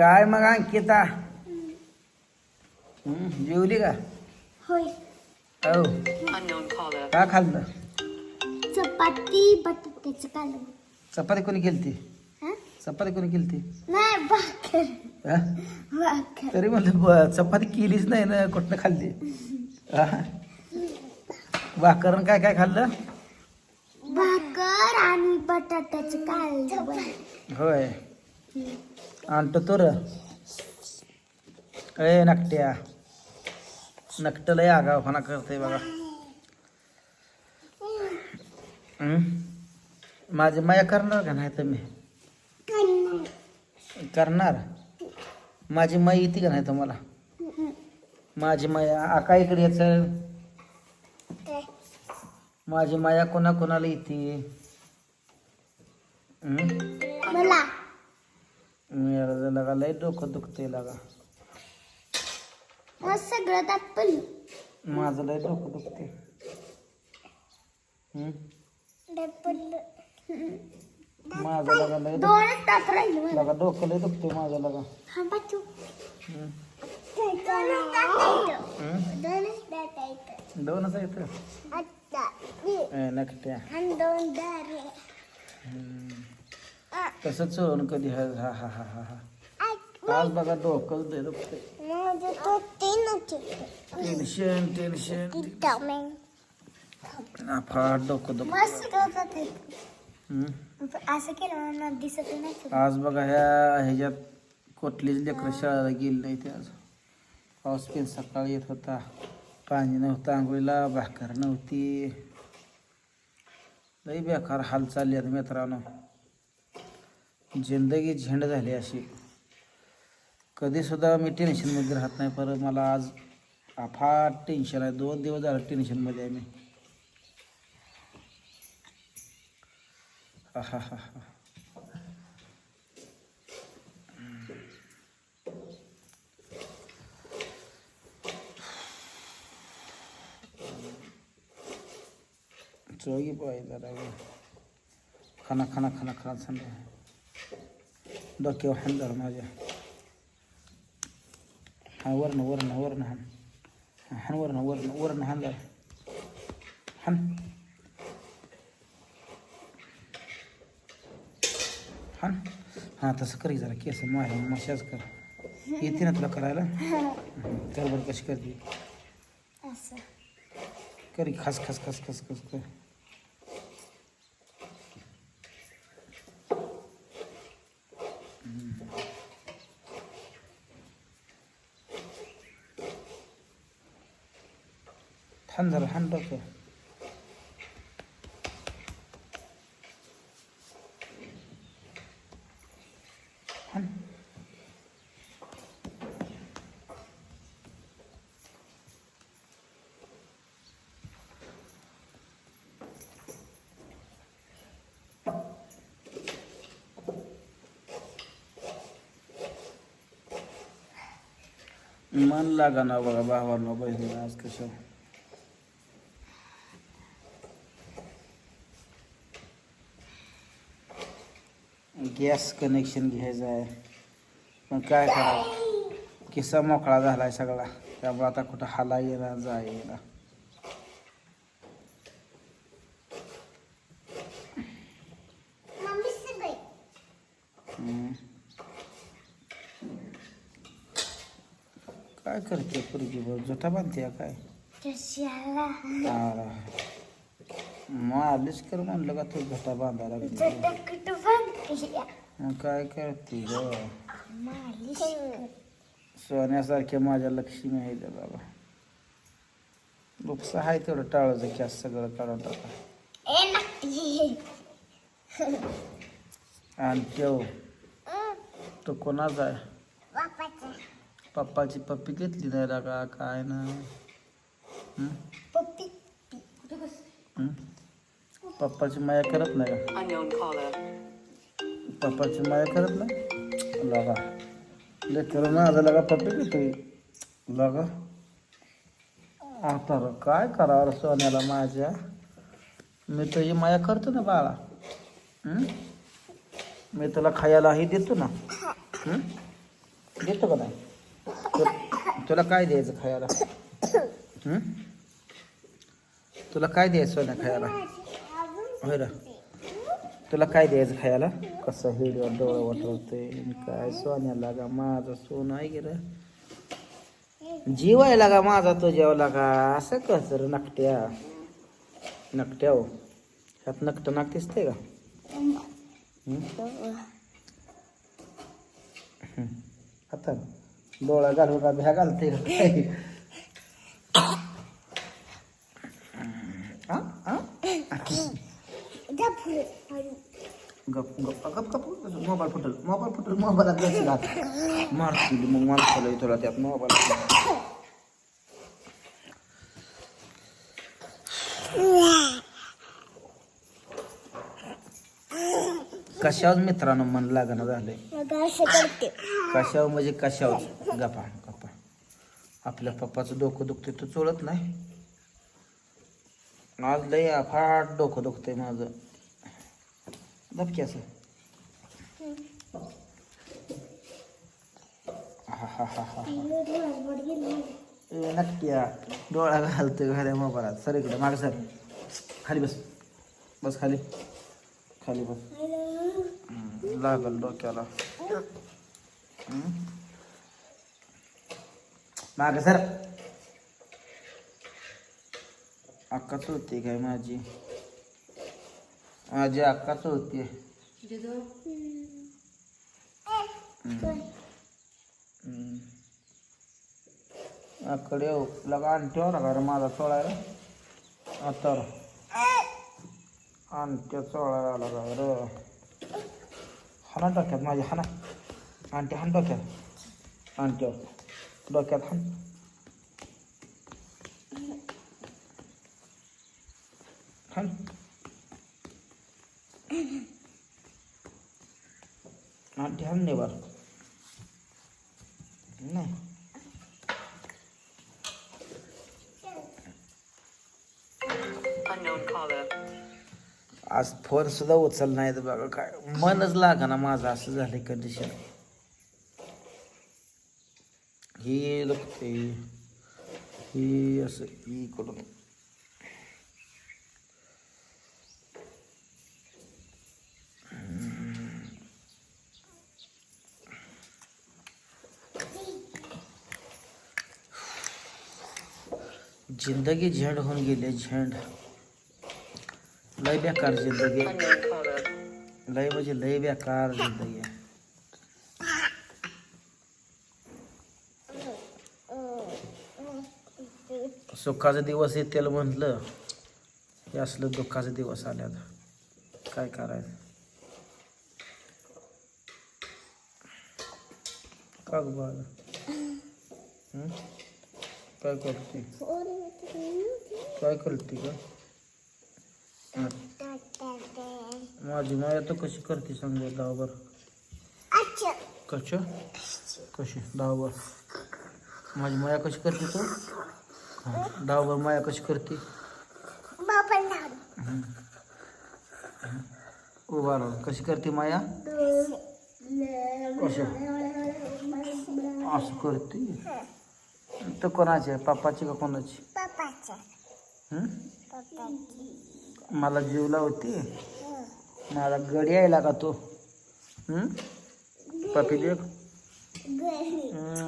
काय मग अंकिता? जेवली का? होय. हो. का खाल्लं? चपाती बटाट्याचं कालवण चपाती कोणी केलती? हा? चपाती कोणी केलती? नाही भाकर. हा? भाकर. तरी म्हणलं ब- चपाती केलीच नाही ना कुठनं खाल्ली? हा? भाकरन काय काय खाल्लं? भाकर आणि बटाट्याचं कालवण होय. आणतो तर. ए नकट्या. नकट लय आगावपणा करते बघा. माझी माया करणार का नाही तुम्ही? करणार? माझी माई येते का नाही तुम्हाला? माझी माया आका इकडे याचं माझी माया कोणा कोणाला येते मला. मेरा लगा लय डोकं दुखते लगा. मग सगळं पडलं माझं लय डोकं दुखते हं? पडलं. माझं लगा लय दुख- दोनच तास राहिले मला लगा डोकं लय दुखते माझं लगा. हा हं? दोनच हं? दोनच तास आहेत. दोनच नकट्या. आणि दोन दारे. तसं चोरून कधी हा हा हा हा हा हा. आज बघा डोकं होते टेन्शन टेन्शन फार डोकं. हं? असं केलं ना दिसत नाही आज बघा ह्या ह्याच्यात कुठलीच लेकरं शाळेला गेली नाही ते आज. पाऊस पण सकाळी येत होता. पाणी नव्हतं आंघोळीला भाकर नव्हती. लई बेकार हाल चालली आहेत मित्रांनो. जिंदगी झेंड झाली अशी. कधीसुद्धा मी टेन्शनमध्ये राहत नाही पर मला आज अफाट टेन्शन आहे. दोन दिवस झालं टेन्शनमध्ये आहे मी. हा हा हा चोगी पाहिजे जरा खाना खाना खाना खाना सांगा डोक्यावर हान धर माझ्या हा वरण वरण वरण हान हान वरण वरण वरण हान धर हान हान हां तसं कर की जरा केस माझ्या मशाज कर येते ना तुला करायला कर बरं कशी करते असं करी खस थांब जरा हान मन लागा ना बघा भावांना बहिणीला आज कसं. गॅस कनेक्शन घ्यायचं आहे. पण काय करावं? किस्सा मोकळा झालाय सगळा. त्यामुळे आता कुठं हाला येणार जा येणार हम्म. काय करते पोरगी बघ? जोठा बांधते काय? कशाला? मालिश कर म्हणलं का तू घटा बांधायला लागली. मग काय करते ग. सोन्यासारख्या माझ्या लक्ष्मी आहे त्या बाबा. उपसा आहे तेवढं टाळायचं गॅस सगळं काढून टाका. आणि ठेव. तो कोणाचा आहे? पप्पाची पप्पी घेतली नाही लागा काय ना? हं? पप्पी. हं? पप्पाची माया करत नाही का? Unknown caller. पप्पाची माया करत नाही? लागा लेकर माझा लगा पप्पी घेतोय? लागा आता र काय करावं रे सोन्याला माझ्या? मी तुझी माया करतो ना बाळा. हं? मी तुला खायलाही देतो ना. हं? देतो का नाही? तु- तुला काय द्यायचं खायला? हं? तुला काय द्यायचं सोन्या खायला? होय रा तुला काय द्यायचं खायला? कसं हिडीवर डोळं वाटवते काय? सोन्याला का माझा सोनं आहे की रे? जीव आहे लागा माझा तो जेव लागा. असं कस रे नकट्या? नकट्या हो. ह्यात नकट नाक दिसते का? हं. आता डोळा घालू का भ्या घालते? गप गप गप गप मोबाईल फुटल मोबाईल फुटल मोबाईलात द्यायचं घात मारतील मग माणसाला तुला त्यात मोबाईल कशावर मित्रांनो मन लागणं झालंय? कशावर म्हणजे कशावर? गपा गपा आपल्या पप्पाचं डोकं दुखते तो चोळत नाही? आज लय फाट डोकं दुखतंय माझं. धपकी असं. हा हा हा हा. ए नक्की डोळा घालतोय घाल्या मोबाईलात. सर इकडे माग सर. खाली बस. बस खाली. खाली बस. लागल डोक्याला. माग सर. अक्काच होती काय माझी? माझी अक्काच होती. आकडे लगा का रे माझा चोळायला आता आणट्या चोळायला लागा रे. हाना डोक्यात माझ्या हाना. आणट्या हान डोक्यात आणट्यावर डोक्यात हान हान आणटी हान नाही बरं नाही. आज फोन सुद्धा उचल नाही तर बघा काय. मनच लागा ना माझं असं झालंय कंडिशन ही लागते ही असं ही कडून जिंदगी झेंड होऊन गेली झेंड. लय बेकार जिंदगी. लय म्हणजे लय बेकार जिंदगी सुखाचा दिवस येतील म्हटलं हे असलं दुःखाचा दिवस आल्यात काय करायचं? का ग काय करते? काय करते का माझी माया तर कशी करते सांग दहा बर. अच्छा कशी? दहा बर. माझी माया कशी करते तू? हां. बर माया कशी करते? उभा राहून. कशी करते माया? कशी? असं करते? तर कोणाची? आहे पप्पाची का कोणाची? हं? मला जीव लावते? मला गडी यायला का तो? हं? पपी देख हं.